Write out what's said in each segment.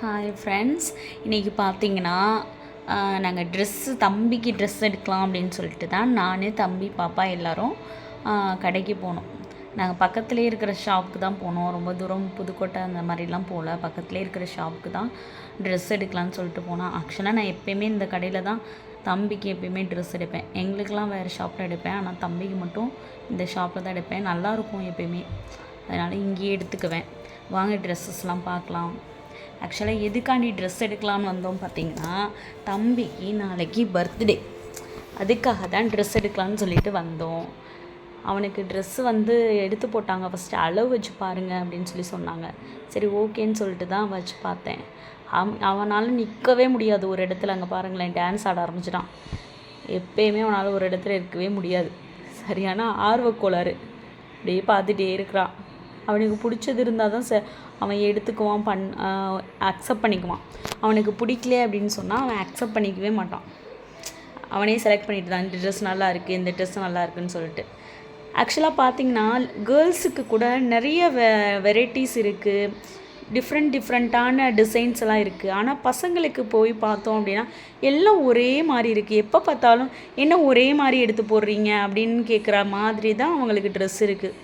Hi friends இன்றைக்கி பார்த்தீங்கன்னா நாங்கள் ட்ரெஸ்ஸு தம்பிக்கு ட்ரெஸ் எடுக்கலாம் அப்படின்னு சொல்லிட்டு தான் நான் தம்பி பாப்பா எல்லோரும் கடைக்கு போனோம். நாங்கள் பக்கத்துலேயே இருக்கிற ஷாப்புக்கு தான் போனோம். ரொம்ப தூரம் புதுக்கோட்டை அந்த மாதிரிலாம் போகல. பக்கத்துலேயே இருக்கிற ஷாப்புக்கு தான் ட்ரெஸ் எடுக்கலான்னு சொல்லிட்டு போனோம். ஆக்சுவலாக நான் எப்போயுமே இந்த கடையில் தான் தம்பிக்கு எப்பயுமே ட்ரெஸ் எடுப்பேன். எங்களுக்கெலாம் வேறு ஷாப்பில் எடுப்பேன். ஆனால் தம்பிக்கு மட்டும் இந்த ஷாப்பில் தான் எடுப்பேன். நல்லாயிருக்கும் எப்பயுமே. அதனால் இங்கேயே எடுத்துக்குவேன். வாங்க ட்ரெஸ்ஸஸ்லாம் பார்க்கலாம். ஆக்சுவலாக எதுக்காண்டி ட்ரெஸ் எடுக்கலாம்னு வந்தோம் பார்த்தீங்கன்னா தம்பிக்கு நாளைக்கு பர்த்டே அதுக்காக தான் ட்ரெஸ் எடுக்கலாம்னு சொல்லிட்டு வந்தோம். அவனுக்கு ட்ரெஸ் வந்து எடுத்து போட்டாங்க. ஃபஸ்ட்டு அளவு வச்சு பாருங்க அப்படின்னு சொல்லி சொன்னாங்க. சரி ஓகேன்னு சொல்லிட்டு தான் வச்சு பார்த்தேன். அவன் அவனால் நிற்கவே முடியாது. ஒரு இடத்துல அங்கே பாருங்களேன் டான்ஸ் ஆட ஆரம்பிச்சிட்டான். எப்பயுமே அவனால் ஒரு இடத்துல இருக்கவே முடியாது. சரியான ஆர்வக்கோளாறு. அப்படியே பார்த்துட்டே இருக்கிறான். அவனுக்கு பிடிச்சது இருந்தால் தான் ச அவன் எடுத்துக்குவான் பண் அக்செப்ட் பண்ணிக்குவான். அவனுக்கு பிடிக்கல அப்படின்னு சொன்னால் அவன் அக்செப்ட் பண்ணிக்கவே மாட்டான். அவனே செலக்ட் பண்ணிட்டு தான் இந்த ட்ரெஸ் நல்லா இருக்குது இந்த ட்ரெஸ் நல்லா இருக்குன்னு சொல்லிட்டு. ஆக்சுவலாக பார்த்தீங்கன்னா கேர்ள்ஸுக்கு கூட நிறைய வெ வெரைட்டிஸ் இருக்குது டிஃப்ரெண்ட் டிஃப்ரெண்ட்டான டிசைன்ஸ் எல்லாம் இருக்குது ஆனால் பசங்களுக்கு போய் பார்த்தோம் அப்படின்னா எல்லாம் ஒரே மாதிரி இருக்குது எப்போ பார்த்தாலும் என்ன ஒரே மாதிரி எடுத்து போடுறீங்க? அப்படின்னு கேட்குற மாதிரி தான் அவங்களுக்கு ட்ரெஸ் இருக்குது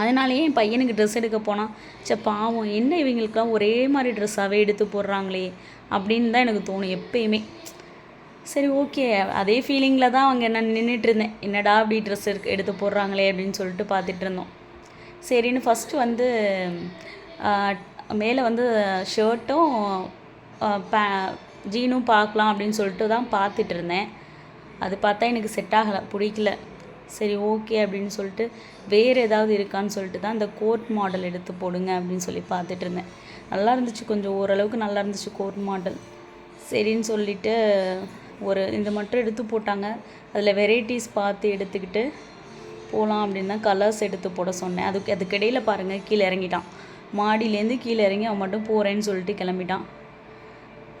அதனாலேயே என் பையனுக்கு ட்ரெஸ் எடுக்க போனால் சே பாவம் என்ன இவங்களுக்குலாம் ஒரே மாதிரி ட்ரெஸ்ஸாகவே எடுத்து போடுறாங்களே அப்படின்னு தான் எனக்கு தோணும் எப்பயுமே. சரி ஓகே அதே ஃபீலிங்கில் தான் அவங்க நான் நின்றுட்டு இருந்தேன். என்னடா அப்படி ட்ரெஸ் எடுக்க எடுத்து போடுறாங்களே அப்படின்னு சொல்லிட்டு பார்த்துட்டு இருந்தோம். சரின்னு ஃபஸ்ட்டு வந்து மேலே வந்து ஷர்ட்டும் பே ஜீனும் பார்க்கலாம் அப்படின்னு சொல்லிட்டு தான் பார்த்துட்டு இருந்தேன். அது பார்த்தா எனக்கு செட் ஆகலை பிடிக்கல. சரி ஓகே அப்படின்னு சொல்லிட்டு வேறு ஏதாவது இருக்கான்னு சொல்லிட்டு தான் இந்த கோட் மாடல் எடுத்து போடுங்க அப்படின்னு சொல்லி பார்த்துட்டு இருந்தேன். நல்லா இருந்துச்சு கொஞ்சம் ஓரளவுக்கு நல்லா இருந்துச்சு கோட் மாடல் சரின்னு சொல்லிட்டு ஒரு இந்த மட்டும் எடுத்து போட்டாங்க. அதில் வெரைட்டிஸ் பார்த்து எடுத்துக்கிட்டு போகலாம் அப்படின்னு தான் கலர்ஸ் எடுத்து போட சொன்னேன். அதுக்கு அதுக்கிடையில் பாருங்கள் கீழே இறங்கிட்டான். மாடியிலேருந்து கீழே இறங்கி அவன் மட்டும் போகிறேன்னு சொல்லிட்டு கிளம்பிட்டான்.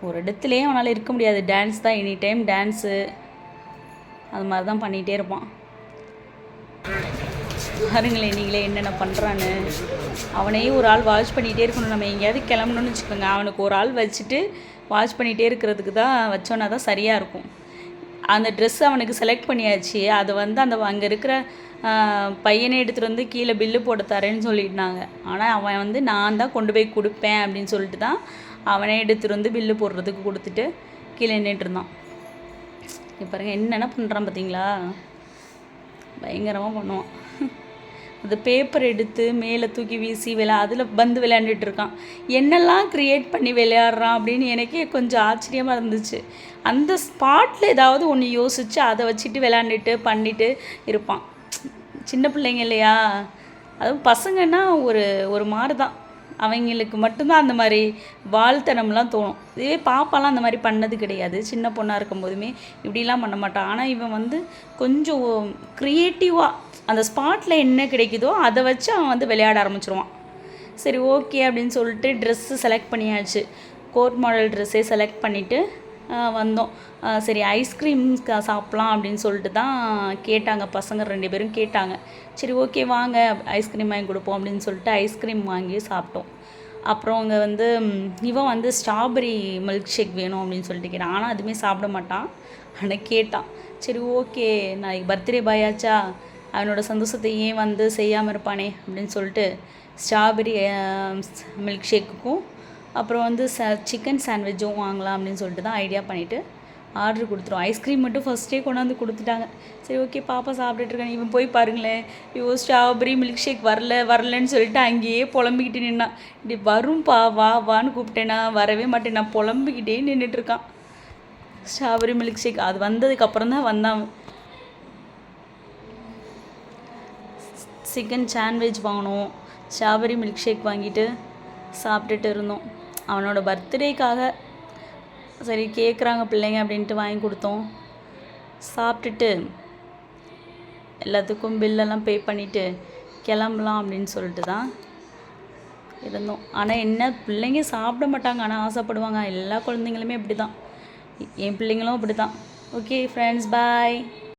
ஒரு இடத்துலையே அவனால் இருக்க முடியாது. டான்ஸ் தான் எனி டைம் டான்ஸு அது மாதிரி தான் பண்ணிகிட்டே இருப்பான். பாருங்களேன் நீங்களே என்னென்ன பண்ணுறான்னு அவனையும் ஒரு ஆள் வாட்ச் பண்ணிகிட்டே இருக்கணும். நம்ம எங்கேயாவது கிளம்பணும்னு வச்சுக்கோங்க. அவனுக்கு ஒரு ஆள் வச்சுட்டு வாட்ச் பண்ணிகிட்டே இருக்கிறதுக்கு தான் வச்சோன்னா தான் சரியாக இருக்கும். அந்த ட்ரெஸ் அவனுக்கு செலக்ட் பண்ணியாச்சு. அது வந்து அந்த அங்கே இருக்கிற பையனை எடுத்துகிட்டு வந்து கீழே பில்லு போட்டு தரேன்னு சொல்லிட்டாங்க. ஆனால் அவன் வந்து நான் தான் கொண்டு போய் கொடுப்பேன் அப்படின்னு சொல்லிட்டு தான் அவனே எடுத்துகிட்டு வந்து பில்லு போடுறதுக்கு கொடுத்துட்டு கீழே நின்றுட்டு இருந்தான். இப்போ என்னென்ன பண்ணுறான் பார்த்தீங்களா பயங்கரமாக பண்ணுவான். அந்த பேப்பர் எடுத்து மேலே தூக்கி வீசி விளா அதில் பந்து விளையாண்டுட்டு இருக்கான். என்னெல்லாம் க்ரியேட் பண்ணி விளையாடுறான் அப்படின்னு எனக்கே கொஞ்சம் ஆச்சரியமாக இருந்துச்சு. அந்த ஸ்பாட்டில் ஏதாவது ஒன்று யோசித்து அதை வச்சுட்டு விளையாண்டுட்டு பண்ணிட்டு இருப்பான். சின்ன பிள்ளைங்க இல்லையா? அதுவும் பசங்கன்னா ஒரு ஒரு மாதிரி தான் அவங்களுக்கு மட்டும்தான் அந்த மாதிரி வாழ்த்தனம்லாம் தோணும். இதுவே பாப்பாலாம் அந்த மாதிரி பண்ணது கிடையாது. சின்ன பொண்ணாக இருக்கும் போதுமே இப்படிலாம் பண்ண மாட்டான். ஆனால் இவன் வந்து கொஞ்சம் க்ரியேட்டிவாக அந்த ஸ்பாட்டில் என்ன கிடைக்குதோ அதை வச்சு அவன் வந்து விளையாட ஆரம்பிச்சிருவான். சரி ஓகே அப்படின்னு சொல்லிட்டு ட்ரெஸ்ஸு செலக்ட் பண்ணியாச்சு. கோட் மாடல் ட்ரெஸ்ஸே செலக்ட் பண்ணிவிட்டு வந்தோம். சரி ஐஸ்கிரீம் சாப்பிட்லாம் அப்படின்னு சொல்லிட்டு தான் கேட்டாங்க. பசங்க ரெண்டு பேரும் கேட்டாங்க. சரி ஓகே வாங்க ஐஸ்கிரீம் வாங்கி கொடுப்போம் அப்படின்னு சொல்லிட்டு ஐஸ்கிரீம் வாங்கி சாப்பிட்டோம். அப்புறம் அங்கே வந்து இவன் வந்து ஸ்ட்ராபெரி மில்க் ஷேக் வேணும் அப்படின்னு சொல்லிட்டு கேட்டான். ஆனால் அதுவுமே சாப்பிட மாட்டான். ஆனால் கேட்டான். சரி ஓகே நாளைக்கு பர்த்டே பாயாச்சா அவனோட சந்தோஷத்தை ஏன் வந்து செய்யாமல் இருப்பானே அப்படின்னு சொல்லிட்டு ஸ்ட்ராபெரி மில்க் ஷேக்குக்கும் அப்புறம் வந்து ச சிக்கன் சாண்ட்விட்சும் வாங்கலாம் அப்படின்னு சொல்லிட்டு தான் ஐடியா பண்ணிவிட்டு ஆர்டர் கொடுத்துரும் ஐஸ்கிரீம் மட்டும் ஃபஸ்ட்டே கொண்டாந்து கொடுத்துட்டாங்க. சரி ஓகே பாப்பா சாப்பிட்டுட்டு இவன் போய் பாருங்களேன். ஐயோ ஸ்ட்ராபெரி மில்க் ஷேக் வரல வரலன்னு சொல்லிட்டு அங்கேயே புலம்பிக்கிட்டு நின்னான் இப்படி வரும்பா வா வான்னு கூப்பிட்டேனா வரவே மாட்டேன். நான் புலம்பிக்கிட்டே நின்றுட்டுருக்கான் ஸ்ட்ராபெரி மில்க் ஷேக் அது வந்ததுக்கப்புறம் தான் வந்தான் சிக்கன் சாண்ட்விச் வாங்கினோம். ஸ்ட்ராபெரி மில்க் ஷேக் வாங்கிட்டு சாப்பிட்டுட்டு இருந்தோம். அவனோட பர்த்டேக்காக சரி கேட்குறாங்க பிள்ளைங்க அப்படின்ட்டு வாங்கி கொடுத்தோம். சாப்பிட்டுட்டு எல்லாத்துக்கும் பில்லெல்லாம் பே பண்ணிவிட்டு கிளம்பலாம் அப்படின்னு சொல்லிட்டு தான் இருந்தோம். ஆனால் என்ன பிள்ளைங்க சாப்பிட மாட்டாங்க. ஆனால் ஆசைப்படுவாங்க. எல்லா குழந்தைங்களுமே இப்படி தான் என் பிள்ளைங்களும் அப்படி தான் ஓகே ஃப்ரெண்ட்ஸ் பாய்